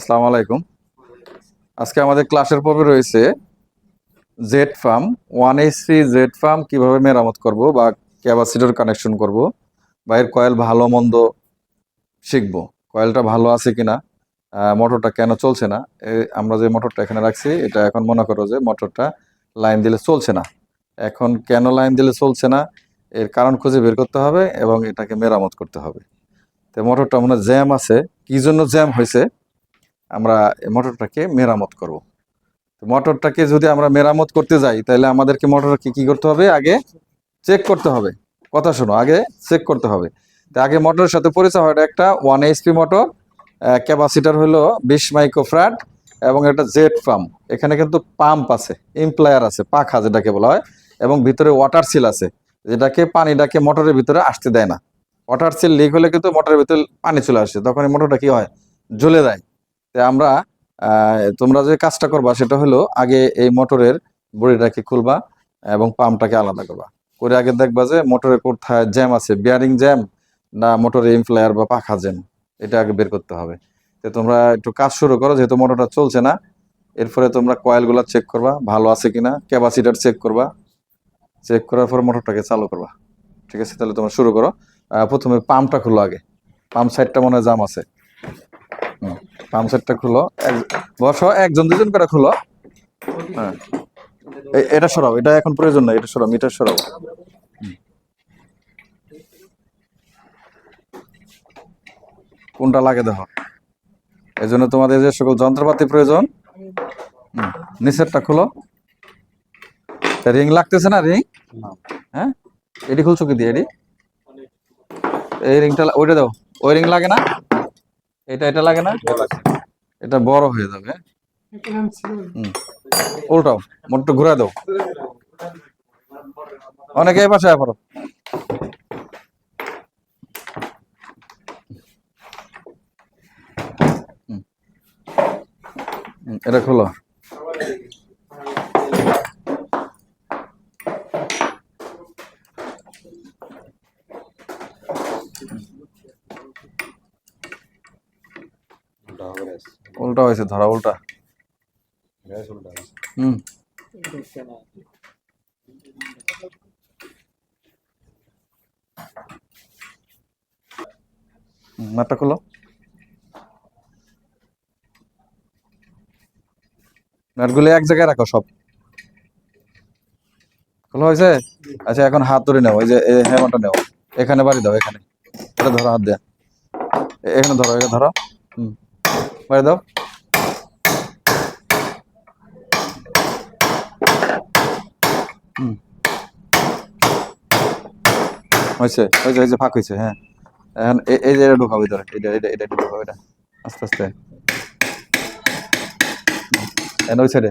আসসালামু আলাইকুম। আজকে আমাদের ক্লাসের পর্বে রয়েছে Z farm one H three Z farm কীভাবে মেরামত করব বা ক্যাপাসিটর কানেকশন করব বা এর কয়েল ভালো, মন্দ শিখব। কয়েলটা ভালো আছে কিনা মোটরটা কেন চলছে না আমরা যে মোটরটা এখানে রাখছি, এটা এখন মনে করো যে মোটরটা লাইন দিলে চলছে না। এখন কেন লাইন দিলে চলছে না, এর কারণ খুঁজে বের করতে হবে এবং এটাকে মেরামত করতে হবে। তো মোটরটা মনে জ্যাম আছে। কি জন্য জ্যাম হয়েছে? আমরা মোটরটাকে মেরামত করব। তো মোটরটাকে যদি আমরা মেরামত করতে যাই, তাহলে আমাদেরকে মোটরকে কি করতে হবে? আগে চেক করতে হবে। কথা শোনো, আগে চেক করতে হবে। তো আগে মোটরের সাথে পরিচয় হয় একটা ওয়ান এইচপি মোটর ক্যাপাসিটার হলো বিশ মাইক্রোফ্রাট এবং একটা জেট পাম্প এখানে কিন্তু পাম্প আছে ইমপ্লায়ার আছে, পাখা যেটাকে বলা হয়, এবং ভিতরে ওয়াটার সিল আছে, যেটাকে পানিটাকে মোটরের ভিতরে আসতে দেয় না। ওয়াটার সিল লিক হলে কিন্তু মোটরের ভিতরে পানি চলে আসে তখন এই মোটরটা কি হয়? জ্বলে যায়। আমরা তোমরা যে কাজটা করবা সেটা হলো আগে এই মোটরের বডিটাকে খুলবা এবং পাম্পটাকে আলাদা করবা। করে আগে দেখবা যে মোটরের কোথায় জ্যাম আছে বিয়ারিং জ্যাম না মোটরের ইমপ্লায়ার বা পাখা জ্যাম, এটা আগে বের করতে হবে। তো তোমরা একটু কাজ শুরু করো, যেহেতু মোটরটা চলছে না, এরপরে তোমরা কয়েলগুলো চেক করবা, ভালো আছে কিনা ক্যাপাসিটার চেক করবা। চেক করার পর মোটরটাকে চালু করবা। ঠিক আছে? তাহলে তোমরা শুরু করো। প্রথমে পাম্পটা খুলো আগে। পাম্প সাইডটা মনে হয় জাম আছে। পাম্প সেটটা খুলো বসো, একজন, দুজন করে খুলো। হ্যাঁ। এটা সরাও, এটা এখন প্রয়োজন নাই, এটা সরাও, মিটার সরাও। কোনটা লাগে দেখো। এই জন্য তোমাদের যে সকল যন্ত্রপাতি প্রয়োজন নিচেরটা খুলো। রিং লাগতেছে না রিং? হ্যাঁ? এটি খুলছো কি দিয়ে এটি? এই রিংটা, ওইটা দাও, ওই রিং লাগে না? এটা এটা লাগে না? এটা বড় হয়ে যাবে। উল্টাও মোটটা ঘুরে দাও। অনেকে এই পাশে পড়ো। এটা খোলো। উল্টা হয়েছে ধরা উল্টা। হুম। মাঠটা খোলো। নাটগুলো এক জায়গায় রাখো সব। খোলা হয়েছে? আচ্ছা এখন হাত ধরে নাও ওই যে এই হ্যামারটা নাও। এখানে বাড়ি দাও এখানে। এটা ধরো হাত দেয়া। এখানে ধরো এখানে ধরো। হুম। বাড়ি দাও। হয়েছে হয়েছে হয়েছে, ফাঁক হয়েছে হ্যাঁ। এখন এই যে এটা ভিতরে এটা এটা এটা ঢুকাও এটা। আস্তে আস্তে। এন ওই সাইডে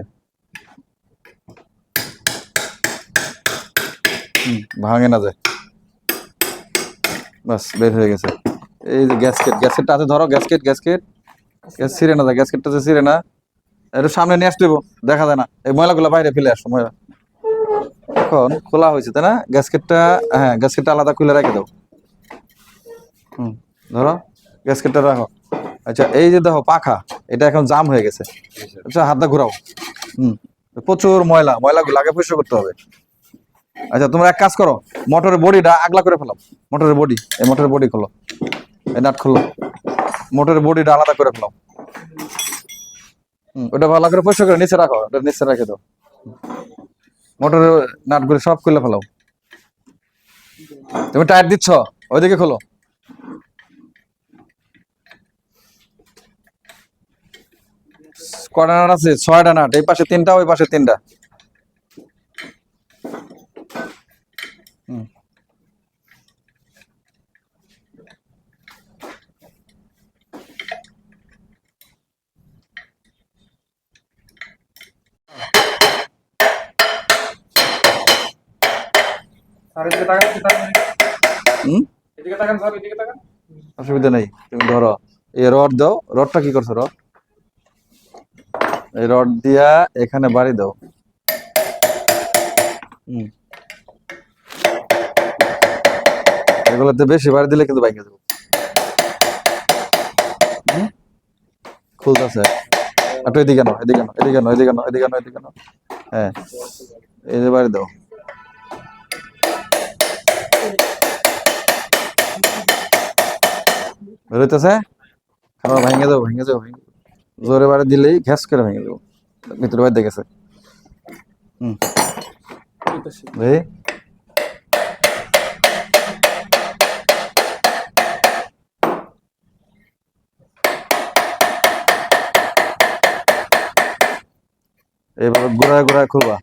ভাঙে না যায়। বাস, বের হয়ে গেছে। এই যে গ্যাসকেট গ্যাসকেটটা আছে, ধরো গ্যাসকেট গ্যাসকেট গ্যাস ছিঁড়ে না যায় গ্যাসকেটটা যে ছিঁড়ে না, একটু সামনে নিয়ে আসতে দেখা যায় না। এই ময়লাগুলো বাইরে ফেলে আসো, ময়লা। এখন খোলা হয়েছে, তাই না? গ্যাসকেটটা হ্যাঁ গ্যাসকেটটা আলাদা খুলে রেখে দাও। হুম, ধরো গ্যাসকেটটা রাখো। আচ্ছা এই যে দেখো পাখা, এটা এখন জাম হয়ে গেছে। আচ্ছা হাতটা ঘোরাও। হুম, প্রচুর ময়লা, ময়লাগুলো আগে পরিষ্কার করতে হবে। আচ্ছা তোমরা এক কাজ করো, মোটরের বডিটা আগলা করে ফেলাও। মোটরের বডি, এই মোটরের বডি খোলো, এই নাট খোলো। মোটরের বডিটা আলাদা করে ফেলাও। হুম, ওটা ভালো করে পরিষ্কার করে নিচে রাখো, ওটা নিচে রেখে দাও। মোটরের নাটগুলো সব খুলে ফেলাও। তুমি টায়ার দিচ্ছ, ওইদিকে খোলো। কটা নাট আছে? ছয়টা নাট, এই পাশে তিনটা, ওই পাশে তিনটা হুম। স্যার এদিকে তাকান এদিকে তাকান হুম এদিকে তাকান স্যার এদিকে তাকান অসুবিধা নেই তুমি ধরো। এই রড দাও রডটা কি করছ রড? এই রড দিয়া এখানে বাড়ি দাও। এগুলোতে বেশি বাড়ি দিলে কিন্তু বাইকে যাব। হুম? খুলতেছে। একটু এদিকে নাও এদিকে নাও এদিকে নাও এদিকে নাও এদিকে নাও এদিকে নাও। হ্যাঁ এই যে বাড়ি দাও। বেরোইতেছে খারাপ ভেঙে যাও ভেঙে ভেঙে জোরে বাড়ি দিলেই ঘ্যাস করে ভেঙে যাব। ভিতরে বাইরে দেখেছে। হুম ভাই এইভাবে ঘোরায় ঘোরায় খুলবা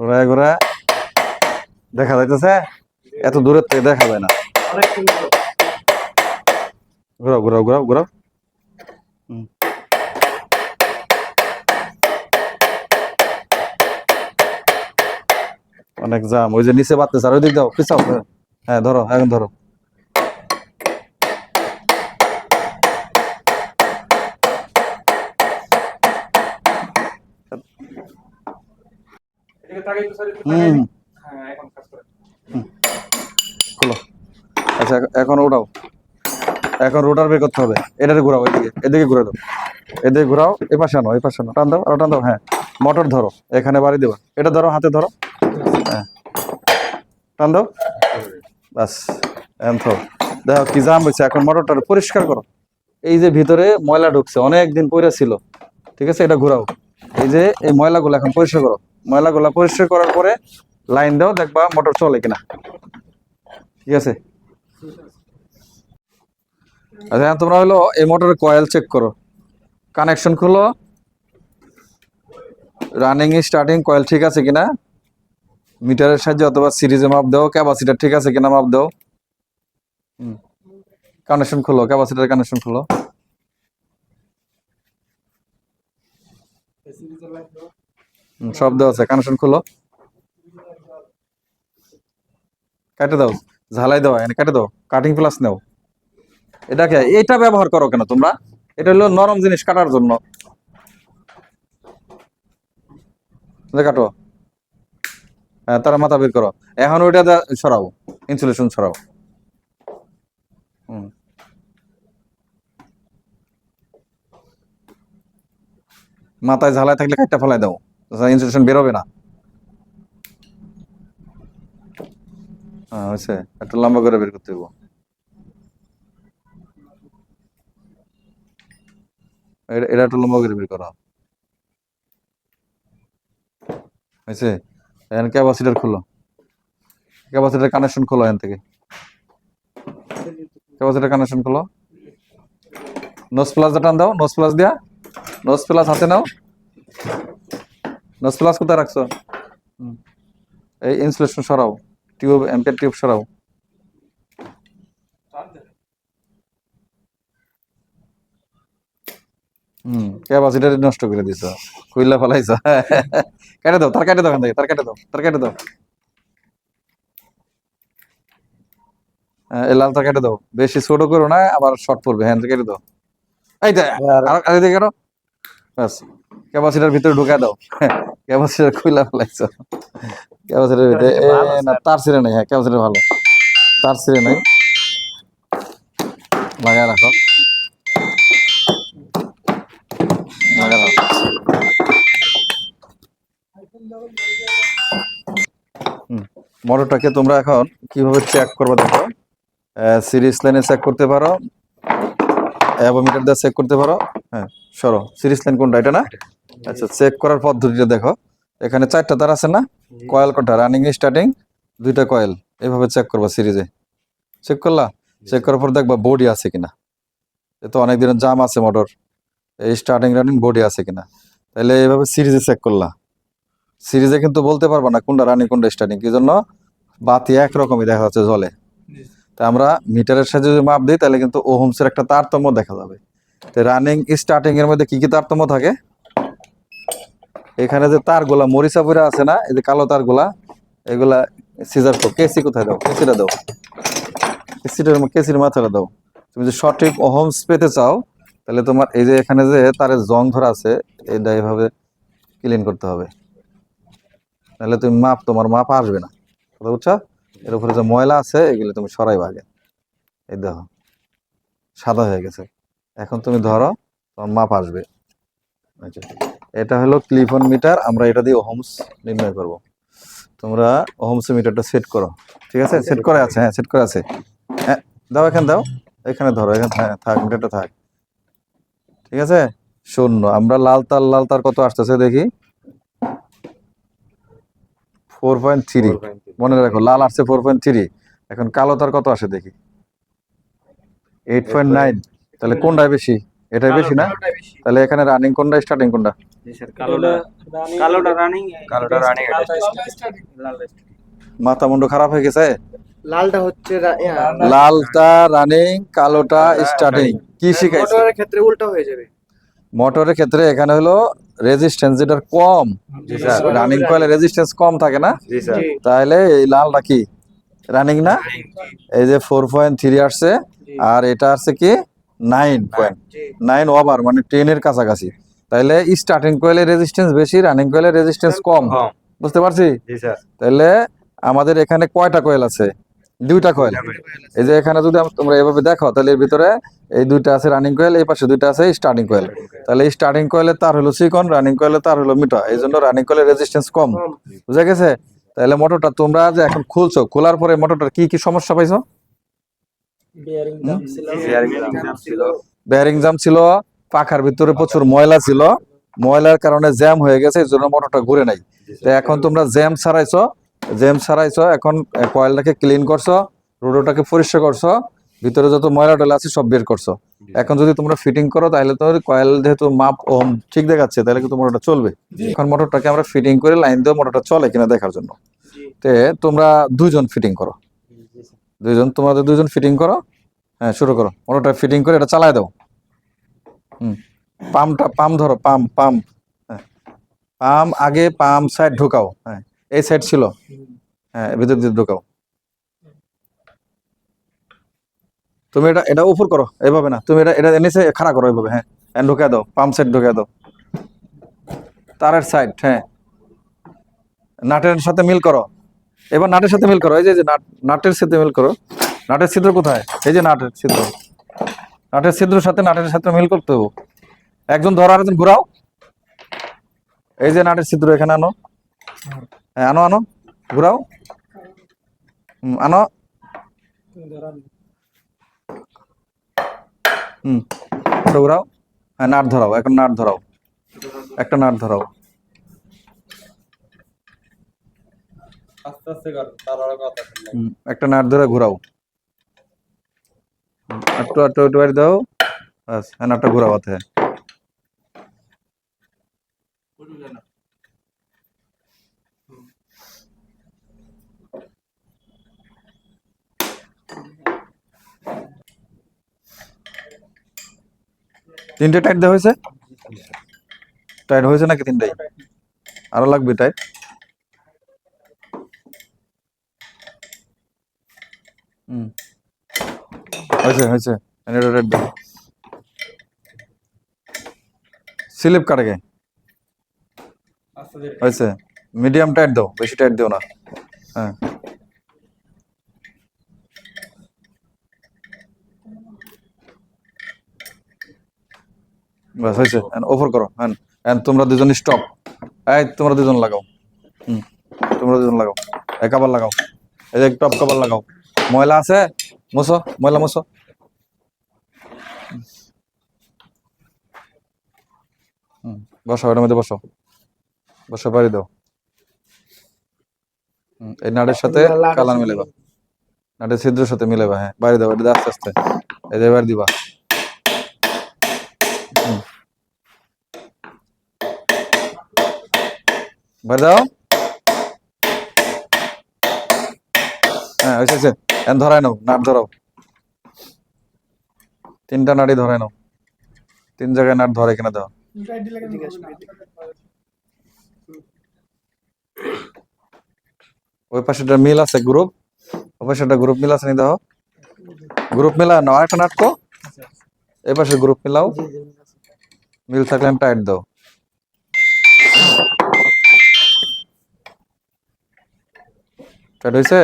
ঘোরায় ঘোরায় দেখা যাইতেছে? এত দূরের থেকে দেখা যায় না। অনেক সুন্দর ঘোরাও ঘোরাও ঘোরাও ঘোরাও হুম। অনেক জাম ওই যে নিচে বাড়তেছে আর ওই দিক দাও পিছাও। হ্যাঁ ধরো এখন ধরো। এদিকে তাকাই তো স্যার একটু হুম। তাকাই হুম, হ্যাঁ এখন কাজ করে। খোলো আচ্ছা এখ- এখন ওঠাও। এখন রোটার বের করতে হবে। এটারে ঘোরাও, এদিকে এদিকে ঘুরে দাও। এদিকে ঘোরাও, এ পাশে আনো এই পাশে আনো। টান দাও টান দাও হ্যাঁ। মোটর ধরো, এখানে বাড়ি দেবা। এটা ধরো, হাতে ধরো। হ্যাঁ। টান দাও। বাস দেখো কি জাম হয়েছে, এখন মোটরটা পরিষ্কার করো। এই যে ভিতরে ময়লা ঢুকছে অনেক দিন ছিল। ঠিক আছে, এটা ঘোরাও। এই যে, এই ময়লাগুলো এখন পরিষ্কার করো। ময়লাগুলো পরিষ্কার করার পরে লাইন দাও, দেখবা মোটর চলে কিনা। ঠিক আছে? আচ্ছা তোমরা হলো এই মোটরের কয়েল চেক করো। কানেকশন খুলো। রানিং স্টার্টিং কয়েল ঠিক আছে কিনা? মিটারের সাহায্যে অথবা সিরিজে মাপ দাও ক্যাপাসিটার ঠিক আছে কিনা মাপ দাও। কানেকশন খুলো ক্যাপাসিটার কানেকশন খুলো। সব দেওয়া আছে কানেকশন খুলো। কেটে দাও, ঝালাই দাও, এনে কেটে দাও। কাটিং প্লাস নাও। এটাকে এটা ব্যবহার করো কেন তোমরা? এটা হলো নরম জিনিস কাটার জন্য। কাটো। হ্যাঁ তারা মাথা বের করো। এখন ওইটা সরাও ইনসুলেশন সরাও। মাথায় ঝালাই থাকলে কাটটা ফেলাই দাও ইনসুলেশন বেরোবে না। হ্যাঁ হয়েছে। একটু লম্বা করে বের করতে হইব। এটা- খুলো। কানেকশন খোলো এখান থেকে। কানেকশন খোলো। নোস প্লাস টান দাও নোস প্লাস দিয়া। নোস প্লাস হাতে নাও। নোস প্লাস কোথায় রাখছো? এই ইনসুলেশন সরাও। টিউব এম্পের টিউব সরাও। ক্যাপাসিটার নষ্ট করে দিছ? কইলা ফেলাইছ? কেটে দাও তার কেটে দাও তার কেটে দাও তার কেটে দাও। লাল তার কেটে দাও। বেশি ছোট করো না আবার শর্ট পড়বে। হ্যাঁ কেটে দাও। আর ক্যাপাসিটার ভিতরে ঢুকা দাও। ক্যাপাসিটার খুইলা ফেলাইছ। ক্যাপাসিটার ভিতরে না তার ছিঁড়ে নাই। হ্যাঁ ক্যাপাসিটার ভালো। তার ছিঁড়ে নাই। লাগায় রাখো। মোটরটাকে তোমরা এখন কীভাবে চেক করবে দেখো। সিরিজ লাইনে চেক করতে পারো। অ্যাবোমিটার দিয়ে চেক করতে পারো। হ্যাঁ সরো। সিরিজ লাইন কোনটা, এটা না? আচ্ছা চেক করার পদ্ধতিটা দেখো। এখানে চারটা তার আছে না? কয়েল কটা? রানিং স্টার্টিং দুইটা কয়েল এইভাবে চেক করবা সিরিজে চেক করলা? চেক করার পর দেখবা বডি আছে কিনা। এ তো অনেক দিনের জাম আছে মোটর এই স্টার্টিং রানিং বডি আছে কিনা। তাহলে এইভাবে সিরিজে চেক করলা। সিরিজে কিন্তু বলতে পারবা না কোনটা রানিং কোনটা স্টার্টিং কি জন্য? বাতি একরকমই দেখা যাচ্ছে জলে। তা আমরা মিটারের সাহায্যে যদি মাপ দিই তাহলে কিন্তু ওহমসের একটা তারতম্য দেখা যাবে। তো রানিং স্টার্টিং এর মধ্যে কি কি তারতম্য থাকে? এখানে যে তারগুলা মরিচা পরে আছে না এই যে কালো তারগুলা এগুলা সিজার তো কেসি কোথায় দাও? কেসিটা দাও। কেসিটার কেসির মাথাটা দাও। তুমি যদি সঠিক ওহমস পেতে চাও তাহলে তোমার এই যে এখানে যে তারের জং ধরা আছে এটা এইভাবে ক্লিন করতে হবে। তাহলে তুমি মাপ, তোমার মাপ আসবে না। কথা বুঝছ? এর উপরে যে ময়লা আছে, এগুলো তুমি সরাইবা আগে এই দেখো, সাদা হয়ে গেছে। এখন তুমি ধরো, তোমার মাপ আসবে। আচ্ছা এটা হলো ক্লিফন মিটার আমরা এটা দিয়ে ওহমস নির্ণয় করব। তোমরা ওহমস মিটারটা সেট করো। ঠিক আছে? সেট করে আছে হ্যাঁ সেট করে আছে। হ্যাঁ দাও এখানে দাও। এখানে ধরো, এখানে হ্যাঁ থাক মিটারটা থাক। ঠিক আছে? শূন্য, আমরা লাল তার লাল তার কত আসতেছে দেখি? Four point three. মনে রাখো লাল আসছে ফোর পয়েন্ট থ্রি। এখন কালো তার কত আসে দেখি? Eight point nine. তাহলে কোনটাই বেশি? এটাই বেশি না? তাহলে এখানে রানিং কোনটা স্টার্টিং কোনটা? কালোটা কালোটা রানিং মাথা মুন্ড খারাপ হয়ে গেছে? লালটা হচ্ছে লালটা রানিং কালোটা স্টার্টিং কি শিখাইছে? মোটরের ক্ষেত্রে উল্টো হয়ে যাবে। মোটরের ক্ষেত্রে এখানে হলো রেজিস্ট্যান্স যেটা কম রানিং কয়েলে রেজিস্ট্যান্স কম থাকে না? তাহলে এই লালটা কি? রানিং না? এই যে ফোর পয়েন্ট থ্রি আসছে আর এটা আসছে কি? নাইন পয়েন্ট নাইন ওভার মানে টেনের কাছাকাছি। তাহলে স্টার্টিং কয়েলের রেজিস্ট্যান্স বেশি রানিং কয়েলের রেজিস্ট্যান্স কম। বুঝতে পারছি? তাহলে আমাদের এখানে কয়টা কয়েল আছে? দুইটা কয়েল এই যে এখানে যদি তোমরা এভাবে দেখো তাহলে এর ভিতরে এই দুইটা আছে রানিং কয়েল এই পাশে দুইটা আছে স্টার্টিং কয়েল তাহলে এই স্টার্টিং কয়েলের তার হলো সিকন রানিং কয়েলের তার হলো মিটার এই জন্য রানিং কয়েলের রেজিস্ট্যান্স কম। বুঝা গেছে? তাহলে মোটরটা তোমরা যে এখন খুলছো খোলার পরে মোটরটার কি কি সমস্যা পাইছো। বেয়ারিং জাম ছিল। পাখার ভিতরে প্রচুর ময়লা ছিল। ময়লার কারণে জ্যাম হয়ে গেছে এই জন্য মোটরটা ঘুরে নাই। তো এখন তোমরা জ্যাম ছাড়াইছো জ্যাম ছাড়াইছো এখন কয়েলটাকে ক্লিন করছ রোডোটাকে পরিষ্কার করছ ভিতরে যত ময়লা টয়লা আছে সব বের করছ। এখন যদি তোমরা ফিটিং করো তাহলে তো কয়েল যেহেতু মাপ ওম ঠিক দেখাচ্ছে তাহলে কিন্তু মোটরটা চলবে। এখন মোটরটাকে আমরা ফিটিং করে লাইন দিয়ে মোটরটা চলে কিনা দেখার জন্য। তে তোমরা দুইজন ফিটিং করো। দুইজন তোমাদের দুইজন ফিটিং করো হ্যাঁ শুরু করো। মোটরটা ফিটিং করে এটা চালায় দাও। হুম। পাম্পটা পাম্প ধরো পাম্প পাম্প হ্যাঁ। পাম্প আগে পাম্প সাইড ঢোকাও হ্যাঁ। এই সাইড ছিল। হ্যাঁ ভিতর দিয়ে ঢোকাও। তুমি এটা এটা উপর করো এইভাবে না। তুমি এটা এটা নিচে খাড়া করো এইভাবে হ্যাঁ। হ্যাঁ ঢুকে দাও, পাম্প সাইড ঢুকে দাও। তারের সাইড হ্যাঁ। নাটের সাথে মিল করো। এবার নাটের সাথে মিল করো। এই যে নাট, নাটের সাথে মিল করো। নাটের ছিদ্র কোথায়? এই যে নাটের ছিদ্র। নাটের ছিদ্রের সাথে নাটের সাথে মিল করতে হবে। একজন ধরো, আরেকজন ঘোরাও। এই যে নাটের ছিদ্র এখানে আনো। হ্যাঁ আনো আনো ঘোরাও। আনো। হুম ঘোরাও। হ্যাঁ নাট ধরাও এখন নাট ধরাও। একটা নাট ধরাও। একটা নাট ধরে ঘোরাও। একটু একটু একটু বাড়ি দাও। বাস হ্যাঁ নাটটা ঘোরাও হাতে। তিনটে টাইট দেওয়া হয়েছে? টাইট হয়েছে নাকি তিনটাই? আরও লাগবে টাইট হুম। হয়েছে হয়েছে। এটা স্লিপ কাটে গে হয়েছে। মিডিয়াম টাইট দাও বেশি টাইট দিও না। হ্যাঁ। বাস হয়েছে ওভার করো। হ্যাঁ হ্যাঁ তোমরা দুজন স্টপ এই তোমরা দুজন লাগাও। হুম তোমরা দুজন লাগাও। এক কাবার লাগাও। এই যে টপ কাবার লাগাও। ময়লা আছে? মুছো ময়লা মুছো। হুম বসো এটার মধ্যে বসো। বসো পারি দাও। এই নাটের সাথে কালার মিলেবা নাটের ছিদ্রের সাথে মিলেবা হ্যাঁ। বাড়ি দাও এটা আস্তে আস্তে। এই যে এবার দিবা। দাও। হ্যাঁ হয়েছে ধরাই নাও, নাট ধরাও। তিনটা নাড়ি ধরাই নাও। তিন জায়গায় নাট ধরে কিনা দাও। ওই পাশে একটা মিল আছে, গ্রুপ। ওই পাশে একটা গ্রুপ মিল আছে নি দেখো গ্রুপ মিলা নাও আরেকটা নাটক এই পাশে গ্রুপ মিলাও। মিল থাকলে টাইট দাও। টাইট হয়েছে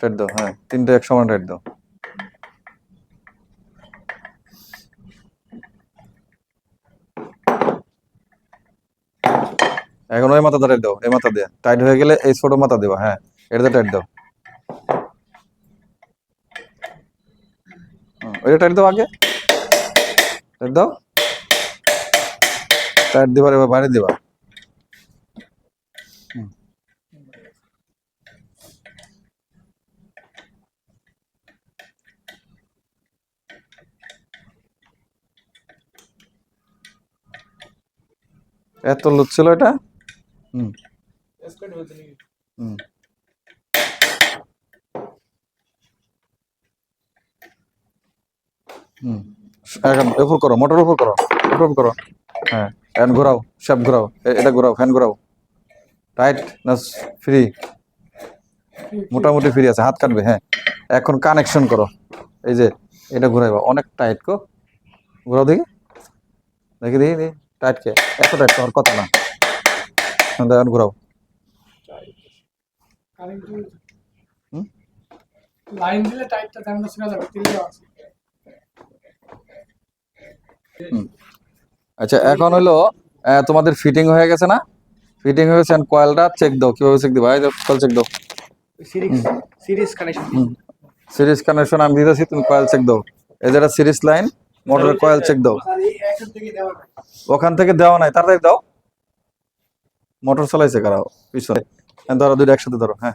টাইট দাও হ্যাঁ তিনটে এক সমান টাইট দাও। এখন ওই মাথা টাইট দাও, এই মাথা দিয়ে। টাইট হয়ে গেলে এই ছোট মাথা দেবা হ্যাঁ এটাতে টাইট দাও। ওইটা টাইট দাও আগে। টাইট দাও। টাইট দিবার এবার বাইরে দিবা। এত লুচ ছিল এটা? হুম। হুম। হুম। এখন উপর করো মোটর উপর করো উপর করো। হ্যাঁ। ফ্যান ঘোরাও সব ঘোরাও এটা ঘোরাও ফ্যান ঘোরাও। টাইট না ফ্রি মোটামুটি ফ্রি আছে হাত কাটবে হ্যাঁ। এখন কানেকশন করো এই যে এটা ঘুরাইবা অনেক টাইট কো ঘোরাও দেখি। দেখি দেখি দেখি। টাইট কে এত টাইট তোমার কথা না। ঘোরাও। লাইন দিলে টাইটটা তেমন শোনা যাবে আচ্ছা এখন হলো তোমাদের ফিটিং হয়ে গেছে না? ফিটিং হয়ে গেছে কয়েলটা চেক দাও কীভাবে চেক দিবা? এই কয়েল চেক দাও। Series series connection series connection আমি দিতেছি তুমি কয়েল চেক দাও। এই যেটা সিরিজ লাইন মোটরের কয়েল চেক দাও। ওখান থেকে দেওয়া নাই তাড়াতাড়ি দাও। মোটর চালাইছে কারাও পিছনে। হ্যাঁ, ধরো দুইটা একসাথে ধরো হ্যাঁ।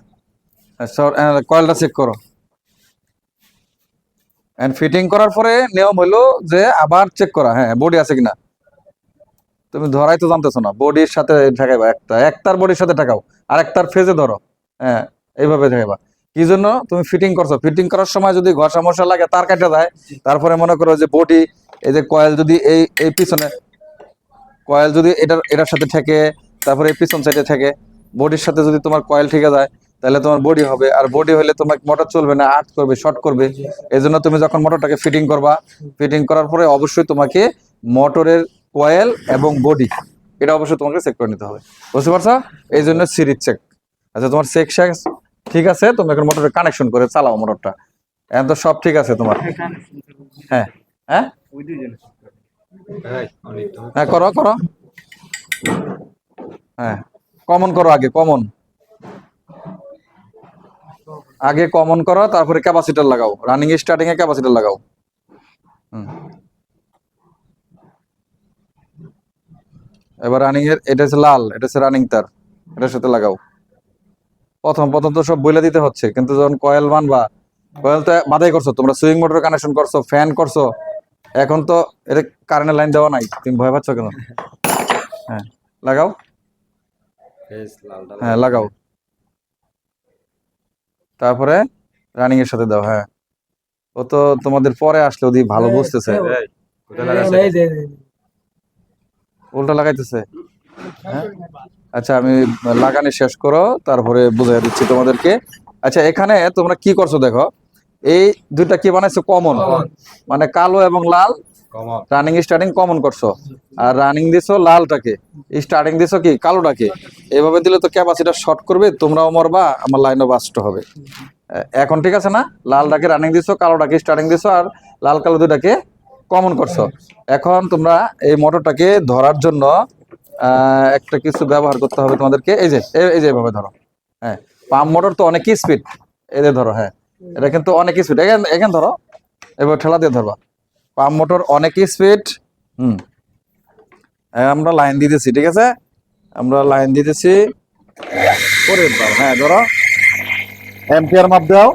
কয়েলটা চেক করো। এন্ড ফিটিং করার পরে নিয়ম হলো যে আবার চেক করা হ্যাঁ বডি আছে কিনা। তুমি ধরাই তো জানতেছো না বডির সাথে ঠেকাইবা একটা একটার বডির সাথে ঠেকাও আর একটার ফেজে ধরো। হ্যাঁ এইভাবে ঠেকাইবা। কি জন্য? তুমি ফিটিং করছ। ফিটিং করার সময় যদি ঘষা মশা লাগে, তার কাটা যায় তারপরে মনে করো যে বডি এই যে কয়েল যদি এই এই পিছনে কয়েল যদি এটার এটার সাথে ঠেকে, তারপরে এই পিছন সাইডে ঠেকে বডির সাথে যদি তোমার কয়েল ঠিক যায়, তাহলে তোমার বডি হবে। আর বডি হলে তোমার মোটর চলবে না আর্ট করবে শর্ট করবে। এই জন্য তুমি যখন মোটরটাকে ফিটিং করবা ফিটিং করার পরে অবশ্যই তোমাকে মোটরের কয়েল এবং বডি এটা অবশ্যই তোমাকে চেক করে নিতে হবে। বুঝতে পারছ? এই জন্য সিরিজ চেক আচ্ছা তোমার চেক শেষ? ঠিক আছে? তুমি এখন মোটরের কানেকশন করে চালাও মোটরটা। এখন তো সব ঠিক আছে তোমার। হ্যাঁ হ্যাঁ হ্যাঁ? করো করো। হ্যাঁ কমন করো আগে কমন আগে কমন করো তারপরে ক্যাপাসিটার লাগাও। রানিং স্টার্টিং এ ক্যাপাসিটার লাগাও। হুম। এবার রানিং এর এটা হচ্ছে লাল এটা হচ্ছে রানিং তার। এটার সাথে লাগাও। প্রথম প্রথম তো সব বইলে দিতে হচ্ছে কিন্তু যখন কয়েল বানবা কয়েল তো বাধাই করছ তোমরা সুইং মোটর কানেকশন করছ ফ্যান করছ এখন তো এটা কারেন্টের লাইন দেওয়া নাই তুমি ভয় পাচ্ছ কেন? হ্যাঁ লাগাও। হ্যাঁ লাগাও। তারপরে রানিং এর সাথে দাও হ্যাঁ। ও তো তোমাদের পরে আসলে ওদি ভালো বুঝতেছে। উল্টা লাগাইতেছে। হ্যাঁ? আচ্ছা আমি লাগানি শেষ করো তারপরে বুঝাই দিচ্ছি তোমাদেরকে। আচ্ছা এখানে তোমরা কি করছ দেখো এই দুইটা কি বানাইছো? কমন মানে কালো এবং লাল। রানিং স্টার্টিং কমন করছ। আর রানিং দিছো লালটাকে। স্টার্টিং দিছো কি? কালোটাকে। এইভাবে দিলে তো ক্যাপাসিটা শর্ট করবে তোমরাও মরবা আমার লাইনও বাস্ট হবে। এখন ঠিক আছে না? লালটাকে রানিং দিছো কালোটাকে স্টার্টিং দিছো আর লাল কালো দুটাকে কমন করছ। এখন তোমরা এই মোটরটাকে ধরার জন্য একটা কিছু ব্যবহার করতে হবে তোমাদেরকে। এই যে এই- যে এভাবে ধরো। হ্যাঁ পাম্প মোটর তো অনেক স্পিড এদের ধরো হ্যাঁ এটা কিন্তু অনেক স্পিড এখান ধরো এবার ঠেলা দিয়ে ধরবা। পাম্প মোটর অনেক স্পিড হুম। হ্যাঁ, আমরা লাইন দিতেছি ঠিক আছে? আমরা লাইন দিতেছি। হ্যাঁ ধরো। এম্পিয়ার মাপ দাও।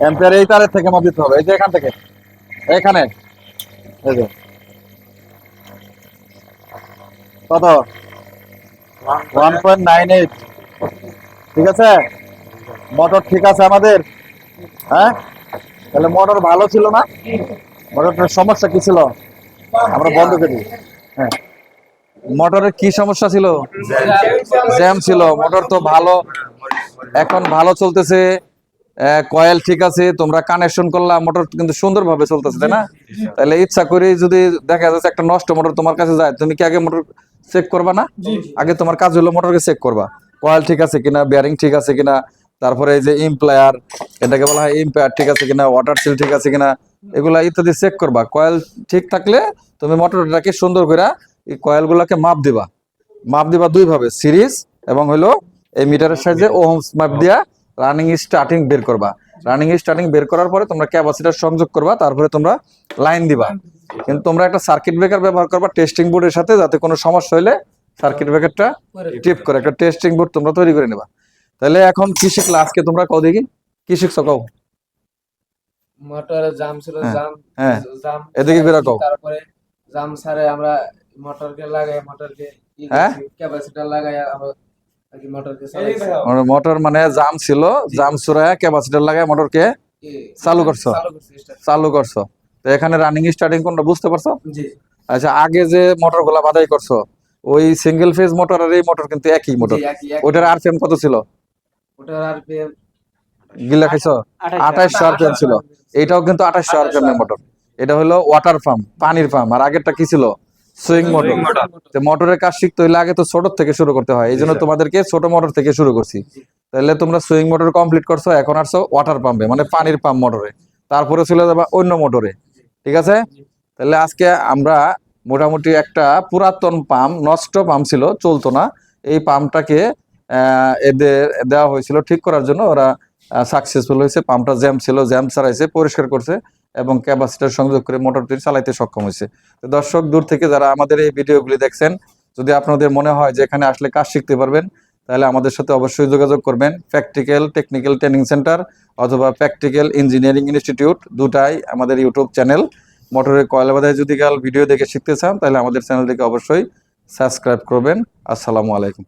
এম্পিয়ার এই তারের থেকে মাপ দিতে হবে। এই যে এখান থেকে। এখানে। এই যে। কত? ওয়ান পয়েন্ট নাইন এইট ঠিক আছে? মোটর ঠিক আছে আমাদের? হ্যাঁ? তাহলে মোটর ভালো ছিল না? মোটরটার সমস্যা কি ছিল? আমরা বন্ধ করে হ্যাঁ। মোটরের কি সমস্যা ছিল? জ্যাম ছিল। মোটর তো ভালো। এখন ভালো চলতেছে। কয়েল ঠিক আছে। তোমরা কানেকশন করলাম মোটর কিন্তু সুন্দরভাবে চলতেছে, তাই না? তাহলে ইচ্ছা করে যদি দেখা যাচ্ছে একটা নষ্ট মোটর তোমার কাছে যায়, তুমি কি আগে মোটর চেক করবা না? আগে তোমার কাজ হলো মোটরকে চেক করবা। কয়েল ঠিক আছে কিনা বেয়ারিং ঠিক আছে কিনা তারপরে এই যে ইমপ্লায়ার এটাকে বলা হয় ইম্পায়ার ঠিক আছে কিনা ওয়াটার সিল ঠিক আছে কিনা এগুলা ইত্যাদি চেক করবা। কয়েল ঠিক থাকলে তুমি মোটরটাকে সুন্দর করে এই কয়েলগুলোকে মাপ দিবা। মাপ দিবা দুই ভাবে সিরিজ এবং হলো এই মিটারের সাহায্যে ওহমস মাপ দিয়া রানিং স্টার্টিং বের করবা। রানিং স্টার্টিং বের করার পরে তোমরা ক্যাপাসিটার সংযোগ করবা তারপরে তোমরা লাইন দিবা। কিন্তু তোমরা একটা সার্কিট ব্রেকার ব্যবহার করবা টেস্টিং বোর্ডের সাথে যাতে কোনো সমস্যা হলে সার্কিট ব্রেকারটা টিপ করে একটা টেস্টিং বোর্ড তোমরা তৈরি করে নেবা তাহলে এখন কি শিখলা আজকে তোমরা কও দেখি কি শিখছো কও মোটরে জাম ছিল হ্যাঁ, জাম হ্যাঁ। জাম এদিকে ঘুরে কও। তারপরে জাম সারে আমরা মোটরকে লাগাই মোটরকে হ্যাঁ? ক্যাপাসিটর লাগাই আমরা চালাইছি। মোটর মানে জাম ছিল জাম সুরায়া ক্যাপাসিটার লাগায় মোটরকে কি? চালু করছ? চালু করছি start। চালু করছ তো এখানে রানিং স্টার্টিং কোনটা বুঝতে পারছ? আচ্ছা আগে যে মোটরগুলা বাদাই করছ ওই সিঙ্গেল ফেজ মোটর আর এই মোটর কিন্তু একই মোটর। ওটার আরপিএম কত ছিল? ওটার আরপিএম গিলা খাইছো? আঠাইশশো আরপিএম ছিল। এইটাও কিন্তু আঠাইশশো আরপিএম এর মোটর এটা হলো ওয়াটার পাম্প পানির পাম্প আর আগেরটা কি ছিল? সুইং মোটর তো মোটরের কাজ শিখতে হইলে আগে তো ছোট থেকে শুরু করতে হয়। এই জন্য তোমাদেরকে ছোট মোটর থেকে শুরু করছি। তাহলে তোমরা সুইং মোটর কমপ্লিট করছ এখন আসছো ওয়াটার পাম্পে মানে পানির পাম্প মোটরে তারপরে চলে যাবা অন্য মোটরে ঠিক আছে? তাহলে আজকে আমরা মোটামুটি একটা পুরাতন পাম্প নষ্ট পাম্প ছিল চলতো না। এই পাম্পটাকে এদের দেওয়া হয়েছিল ঠিক করার জন্য ওরা সাকসেসফুল হয়েছে। পাম্পটা জ্যাম ছিল জ্যাম ছাড়াইছে পরিষ্কার করছে এবং ক্যাপাসিটার সংযোগ করে মোটরটি চালাইতে সক্ষম হয়েছে। তো দর্শক দূর থেকে যারা আমাদের এই ভিডিওগুলি দেখছেন যদি আপনাদের মনে হয় যে এখানে আসলে কাজ শিখতে পারবেন তাহলে আমাদের সাথে অবশ্যই যোগাযোগ করবেন। প্র্যাকটিক্যাল টেকনিক্যাল ট্রেনিং সেন্টার অথবা প্র্যাকটিক্যাল ইঞ্জিনিয়ারিং ইনস্টিটিউট দুটাই আমাদের ইউটিউব চ্যানেল মোটরের কয়লা বাধায় যদি কাল ভিডিও দেখে শিখতে চান, তাহলে আমাদের চ্যানেলটিকে অবশ্যই সাবস্ক্রাইব করবেন। আসসালামু আলাইকুম।